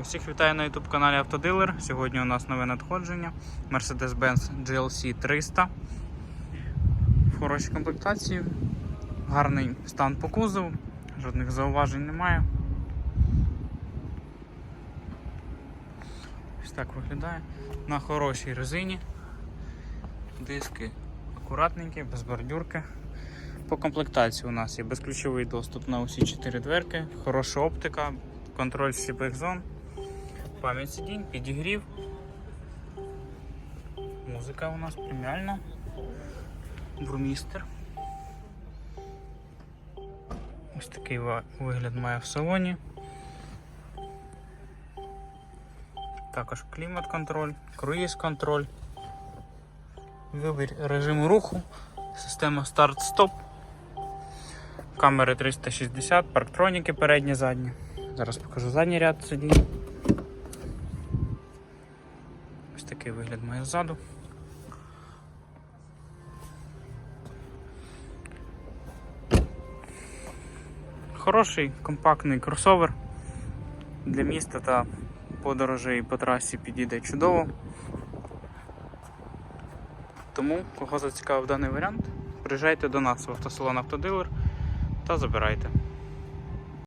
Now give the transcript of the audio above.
Усіх вітаю на YouTube каналі Автодилер. Сьогодні у нас нове надходження Mercedes-Benz GLC 300 в хорошій комплектації. Гарний стан по кузову, жодних зауважень немає. Ось так виглядає. На хорошій резині. Диски акуратненькі, без бордюрки. По комплектації у нас є безключовий доступ на усі 4 дверки, хороша оптика, контроль сліпих зон, пам'ять сидінь, підігрів. Музика у нас преміальна. Брумістер. Ось такий вигляд має в салоні. Також клімат-контроль, круїз-контроль, вибір режиму руху, система старт-стоп. Камери 360, парктроніки передні, задні. Зараз покажу задній ряд сидінь. Ось такий вигляд має ззаду. Хороший компактний кросовер для міста та подорожей по трасі підійде чудово. Тому, кого зацікавив даний варіант, приїжджайте до нас в автосалон Автодилер та забирайте.